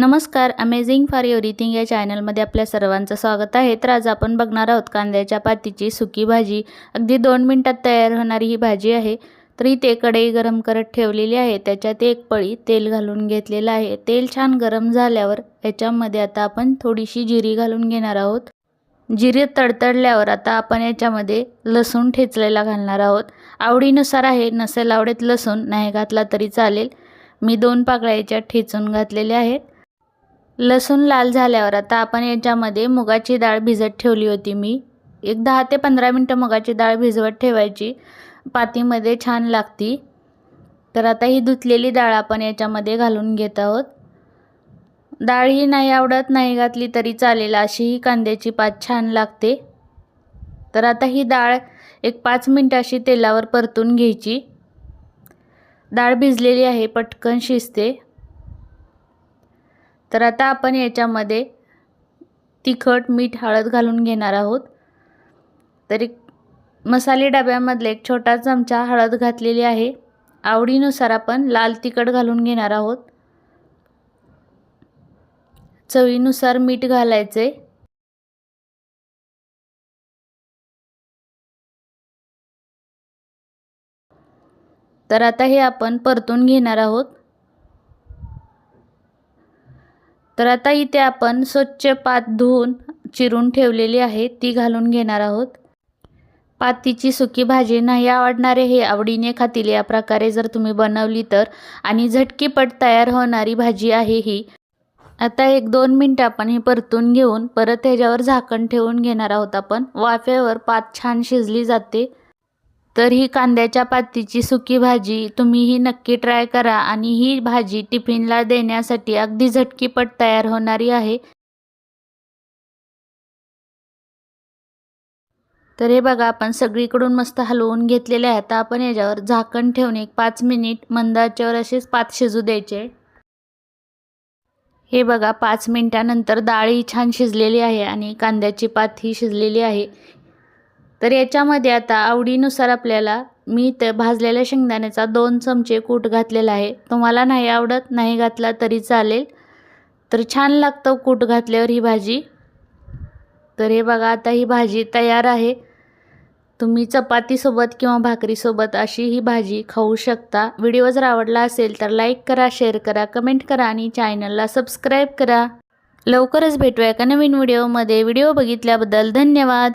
नमस्कार amazing for everything या चॅनलमध्ये आपल्या सर्वांचं स्वागत आहे. तर आज आपण बघणार आहोत कांद्याच्या पातीची सुकी भाजी. अगदी दोन मिनटात तयार होणारी ही भाजी आहे. तर इथे कढई गरम करत ठेवलेली आहे. त्याच्यात एक पळी तेल घालून घेतलेलं आहे. तेल छान गरम झाल्यावर याच्यामध्ये आता आपण थोडीशी जिरी घालून घेणार आहोत. जिरे तडतडल्यावर आता आपण याच्यामध्ये लसूण ठेचलेला घालणार आहोत. आवडीनुसार आहे. नसेल आवडेत लसूण नाही घातला तरी चालेल. मी दोन पाकळ्या याच्यात ठेचून घातलेल्या आहेत. लसूण लाल झाल्यावर आता आपण याच्यामध्ये मुगाची डाळ भिजत ठेवली होती मी. एक दहा ते पंधरा मिनटं मुगाची डाळ भिजवत ठेवायची. पातीमध्ये छान लागती. तर आता ही धुतलेली डाळ आपण याच्यामध्ये घालून घेत आहोत. डाळ ही नाही आवडत नाही घातली तरी चालेल अशी ही कांद्याची पात छान लागते. तर आता ही डाळ एक पाच मिनटं अशी तेलावर परतून घ्यायची. डाळ भिजलेली आहे पटकन शिजते. तर आता आपण याच्यामध्ये तिखट मीठ हळद घालून घेणार आहोत. तरी मसाले डब्यामधले एक छोटा चमचा हळद घातलेली आहे. आवडीनुसार आपण लाल तिखट घालून घेणार आहोत. चवीनुसार मीठ घालायचे. तर आता हे आपण परतून घेणार आहोत. तर आता इथे आपण स्वच्छ पात धुवून चिरून ठेवलेली आहे ती घालून घेणार आहोत. पातीची सुकी भाजी नाही आवडणारे हे आवडीने खातील या प्रकारे जर तुम्ही बनवली तर. आणि झटकीपट तयार होणारी भाजी आहे ही. आता एक दोन मिनटं आपण हे परतून घेऊन परत ह्याच्यावर झाकण ठेवून घेणार आहोत आपण. वाफेवर पात छान शिजली जाते. तर ही कांद्याच्या पातीची सुकी भाजी तुम्ही ही नक्की ट्राय करा आणि ही भाजी टिफिनला देण्यासाठी अगदी झटकीपट तयार होणारी आहे. तर हे बघा आपण सगळीकडून मस्त हलवून घेतलेले आहे. आता आपण याच्यावर झाकण ठेवून एक पाच मिनिट मंदाच्यावर असेच पात शिजू द्यायचे. हे बघा पाच मिनटानंतर डाळी छान शिजलेली आहे आणि कांद्याची पात ही शिजलेली आहे. तर याच्यामध्ये आता आवडीनुसार आपल्याला मी तर भाजलेल्या शेंगदाण्याचा दोन चमचे कूट घातलेला आहे. तुम्हाला नाही आवडत नाही घातला तरी चालेल. तर छान लागतं कूट घातल्यावर ही भाजी. तर हे बघा आता ही भाजी तयार आहे. तुम्ही चपातीसोबत किंवा भाकरीसोबत अशी ही भाजी खाऊ शकता. व्हिडिओ जर आवडला असेल तर लाईक करा शेअर करा कमेंट करा आणि चॅनलला सबस्क्राईब करा. लवकरच भेटूया एका नवीन व्हिडिओमध्ये. व्हिडिओ बघितल्याबद्दल धन्यवाद.